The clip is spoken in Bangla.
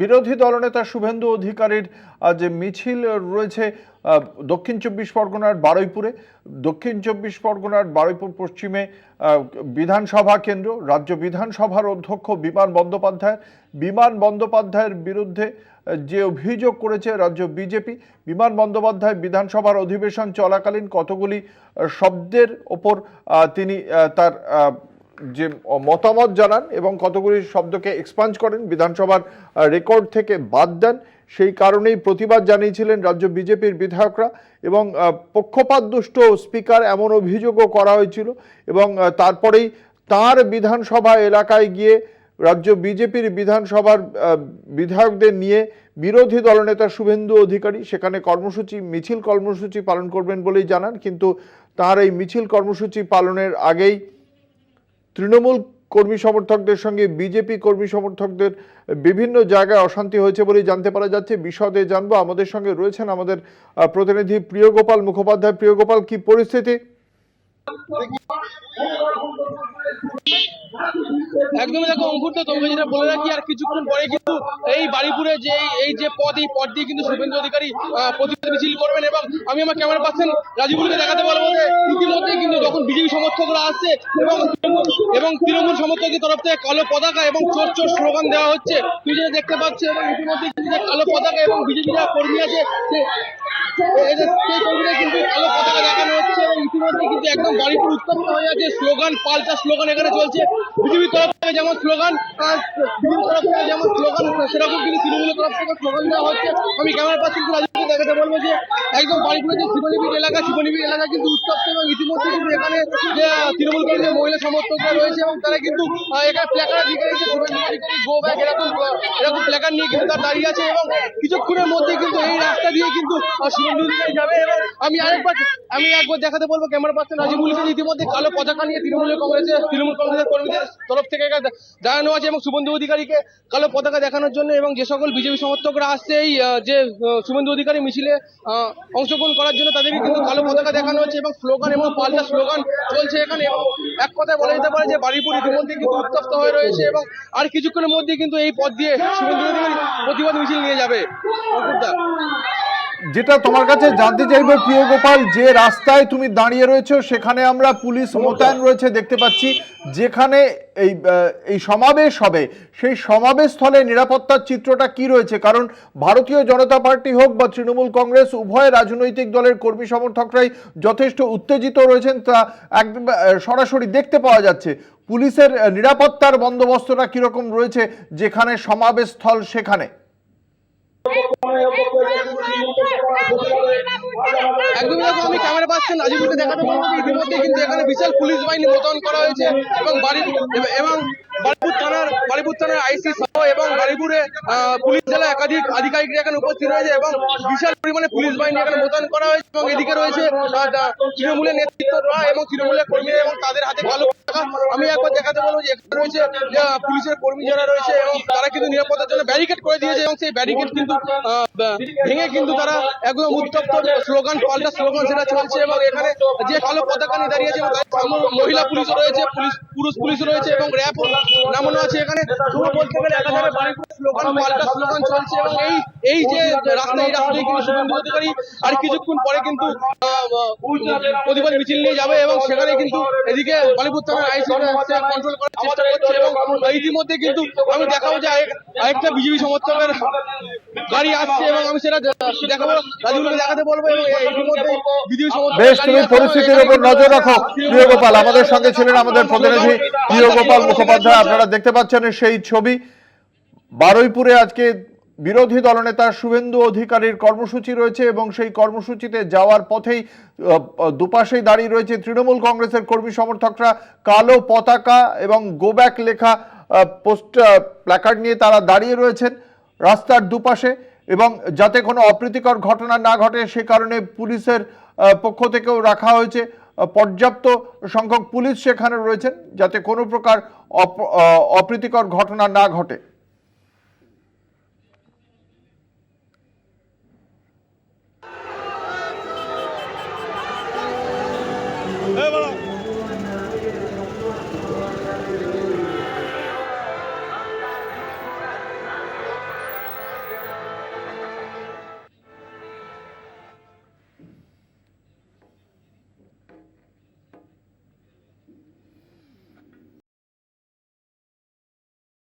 বিরোধী দলনেতা শুভেন্দু অধিকারীর যে মিছিল রয়েছে দক্ষিণ চব্বিশ পরগনার বারুইপুরে, দক্ষিণ চব্বিশ পরগনার বারুইপুর পশ্চিমে বিধানসভা কেন্দ্র, রাজ্য বিধানসভার অধ্যক্ষ বিমান বন্দ্যোপাধ্যায়। বিমান বন্দ্যোপাধ্যায়ের বিরুদ্ধে যে অভিযোগ করেছে রাজ্য বিজেপি, বিমান বন্দ্যোপাধ্যায় বিধানসভার অধিবেশন চলাকালীন কতগুলি শব্দের ওপর তিনি তার যে মতামত জানান এবং কতগুলি শব্দকে এক্সপাঞ্জ করেন, বিধানসভার রেকর্ড থেকে বাদ দেন, সেই কারণেই প্রতিবাদ জানিয়েছিলেন রাজ্য বিজেপির বিধায়করা এবং পক্ষপাতদুষ্ট স্পিকার এমন অভিযোগও করা হয়েছিল এবং তারপরেই তার বিধানসভা এলাকায় গিয়ে রাজ্য বিজেপির বিধানসভার বিধায়কদের নিয়ে বিরোধী দলনেতা শুভেন্দু অধিকারী সেখানে কর্মসূচি, মিছিল কর্মসূচি পালন করবেন বলেই জানান, কিন্তু তার এই মিছিল কর্মসূচি পালনের আগেই তৃণমূল কর্মী সমর্থকদের সঙ্গে বিজেপি কর্মী সমর্থকদের বিভিন্ন জায়গায় অশান্তি হয়েছে বলে জানতে পারা যাচ্ছে। বিশদে জানব। আমাদের সঙ্গে রয়েছেন আমাদের প্রতিনিধি প্রিয়গোপাল মুখোপাধ্যায়। প্রিয়গোপাল, কি পরিস্থিতি? একদমই দেখো অঙ্কুর তো তোমাকে যেটা বলে রাখি, আর কিছুক্ষণ পরে কিন্তু এই বাড়িপুরে যে এই যে পথ এই পথ দিয়ে কিন্তু শুভেন্দু অধিকারী প্রতিবাদ মিছিল করবেন এবং আমি আমার ক্যামেরা পাচ্ছেন রাজীবুলকে দেখাতে পারব যে ইতিমধ্যে কিন্তু যখন বিজেপি সমর্থকরা আসছে এবং এবং তৃণমূল সমর্থকের তরফ থেকে কালো পতাকা এবং চোর চোর স্লোগান দেওয়া হচ্ছে তুই যেটা দেখতে পাচ্ছি এবং ইতিমধ্যে কিন্তু কালো পতাকা এবং বিজেপি যারা কর্মী আছে সেই কর্মীরা কিন্তু কালো পতাকা হচ্ছে কিন্তু একদম গাড়িপুর উত্তপ্ত হয়ে আছে। স্লোগান, পাল্টা স্লোগান এখানে চলছে। বিজেপির তরফ থেকে যেমন স্লোগান বিজেপির তরফ থেকে যেমন স্লোগান, সেরকম কিন্তু তৃণমূলের তরফ থেকে স্লোগান দেওয়া হচ্ছে। আমি ক্যামেরা পাচ্ছি দেখাতে বলব যে একদম বাড়িপুরে যে শিবনিবির এলাকা শিবনিবির এলাকা কিন্তু উত্তপ্ত এবং ইতিমধ্যে কিন্তু এখানে যে তৃণমূল কংগ্রেসের মহিলা সমর্থকরা রয়েছে এবং তারা কিন্তু এখানে প্ল্যাকার্ড দিকে শুভেন্দু গো ব্যাক এরকম এরকম প্ল্যাকার্ড নিয়ে কিন্তু তারা দাঁড়িয়ে আছে এবং কিছুক্ষণের মধ্যে কিন্তু এই রাস্তা দিয়ে কিন্তু যাবে এবং আমি আরেকবার, আমি একবার দেখাতে বলব ক্যামেরা পাচ্ছেন রাজীবুল ইসলাম ইতিমধ্যে কালো পতাকা নিয়ে তৃণমূল কংগ্রেসের তৃণমূল কংগ্রেসের কর্মীদের তরফ থেকে দাঁড়ানো আছে এবং শুভেন্দু অধিকারীকে কালো পতাকা দেখানোর জন্য এবং যে সকল বিজেপি সমর্থকরা আসছে এই যে শুভেন্দু অধিকারী মিছিলে আহ, অংশগ্রহণ করার জন্য তাদেরকে কিন্তু কালো পতাকা দেখানো হচ্ছে এবং স্লোগান এবং পাল্টা স্লোগান চলছে এখানে এক কথায় বলা যেতে পারে যে বাড়িপুর ইতিমধ্যে কিন্তু উত্তপ্ত হয়ে রয়েছে এবং আর কিছুক্ষণের মধ্যে কিন্তু এই পথ দিয়ে প্রতিবাদ মিছিল নিয়ে যাবে। যেটা তোমার কাছে জানতে চাইব, প্রিয় গোপাল, যে রাস্তায় তুমি দাঁড়িয়ে রয়েছো, সেখানে আমরা পুলিশ মোতায়েন রয়েছে, দেখতে পাচ্ছি। যেখানে এই এই সমাবেশ হবে। সেই সমাবেশ স্থলে নিরাপত্তার চিত্রটা কি রয়েছে? কারণ ভারতীয় জনতা পার্টি হোক বা তৃণমূল কংগ্রেস, উভয় রাজনৈতিক দলের কর্মী সমর্থকরাই যথেষ্ট উত্তেজিত রয়েছেন। তা একদম সরাসরি দেখতে পাওয়া যাচ্ছে। পুলিশের নিরাপত্তার বন্দোবস্তটা কীরকম রয়েছে যেখানে সমাবেশ স্থল সেখানে? একদমই দেখো, আমি ক্যামেরা পাচ্ছেন রাজীবকে দেখাতে পারব ইতিমধ্যে কিন্তু এখানে বিশাল পুলিশ বাহিনী মোতায়েন করা হয়েছে এবং বাড়ি এবং বারিপুর থানার বারিপুর থানার আইসি সহ এবং বারিপুরে পুলিশ জেলা একাধিক আধিকারিকরা এখানে উপস্থিত রয়েছে এবং বিশাল পরিমাণে পুলিশ বাহিনী এখানে মোতায়েন করা হয়েছে এবং এদিকে রয়েছে তৃণমূলের নেতৃত্বরা এবং তৃণমূলের কর্মীরা এবং তাদের হাতে কালো আমি একবার দেখাতে বলব যে এখানে রয়েছে পুলিশের কর্মী যারা রয়েছে এবং তারা কিন্তু নিরাপত্তার জন্য ব্যারিকেড করে দিয়েছে এবং সেই ব্যারিকেড কিন্তু ভেঙে কিন্তু তারা একদম উত্তপ্ত স্লোগান পাল্টা স্লোগান সেটা চলছে এবং এখানে যে কালো পতাকা নিয়ে দাঁড়িয়েছে মহিলা পুলিশ রয়েছে, পুলিশ, পুরুষ পুলিশ রয়েছে এবং র্যাব নামানো আছে। এখানে বলতে গেলে স্লোগান পাল্টা স্লোগান চলছে এবং এই এই যে রাস্তা এই রাস্তায় কিন্তু শুভেন্দু অধিকারী আর কিছুক্ষণ পরে কিন্তু প্রতিবাদ মিছিল নিয়ে যাবে এবং সেখানে কিন্তু এদিকে বালিপুর থানার আইসি কন্ট্রোল করার চেষ্টা করছে এবং ইতিমধ্যে কিন্তু আমি দেখাবো যে আরেকটা বিজেপি সমর্থকের গাড়ি আসছে এবং আমি সেটা দেখাবো রাজুলকে দেখাতে বলব এবং ইতিমধ্যে বিজেপি সমর্থক বেশ তুমি পরিস্থিতির উপর নজর রাখো। প্রিয় গোপাল আমাদের সঙ্গে ছিলেন আমাদের প্রতিনিধি প্রিয় গোপাল মুখোপাধ্যায় আপনারা দেখতে পাচ্ছেন সেই ছবি। বারুইপুরে আজকে বিরোধী দলনেতা শুভেন্দু অধিকারীর কর্মসূচি রয়েছে এবং সেই কর্মসূচিতে যাওয়ার পথেই দুপাশেই দাঁড়িয়ে রয়েছে তৃণমূল কংগ্রেসের কর্মী সমর্থকরা। কালো পতাকা এবং গোব্যাক লেখা পোস্ট প্ল্যাকার্ড নিয়ে তারা দাঁড়িয়ে রয়েছেন রাস্তার দুপাশে এবং যাতে কোনো অপ্রীতিকর ঘটনা না ঘটে সে কারণে পুলিশের পক্ষ থেকেও রাখা হয়েছে পর্যাপ্ত সংখ্যক পুলিশ সেখানে রয়েছেন যাতে কোনো প্রকার অপ- অপ্রীতিকর ঘটনা না ঘটে।